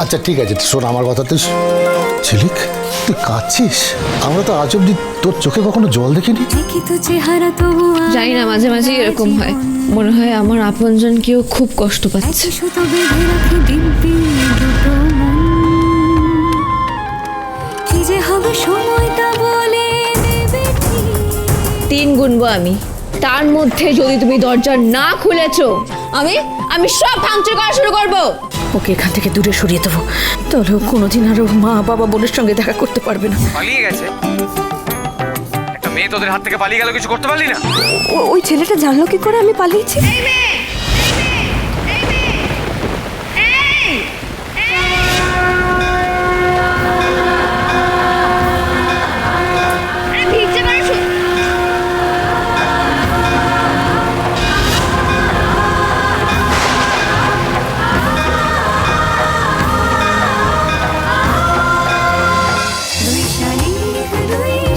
আচ্ছা ঠিক আছে শোন আমার কথা তুই ঝিলিক তুই কাঁদছিস? আমরা তো আজ অব্দি তোর চোখে কখনো জল দেখিনি। তো জানি না মাঝে মাঝে এরকম হয়। মনে হয় আমার আপনজন কেউ খুব কষ্ট পাচ্ছে। তিন গুনবো আমি। তার মধ্যে যদি তুমি দরজা না খুলেছো আমি আমি সব ভাঙচুর করা শুরু করব। ওকে এখান থেকে দূরে সরিয়ে দেবো। তাহলে কোনোদিন আর ওর মা বাবা বোনের সঙ্গে দেখা করতে পারবে না। পালিয়ে গেছে। একটা মেয়ে তোদের হাত থেকে পালিয়ে গেল কিছু করতে পারলি না? ও- ওই ছেলেটা জানলো কি করে আমি পালিয়েছি? দুই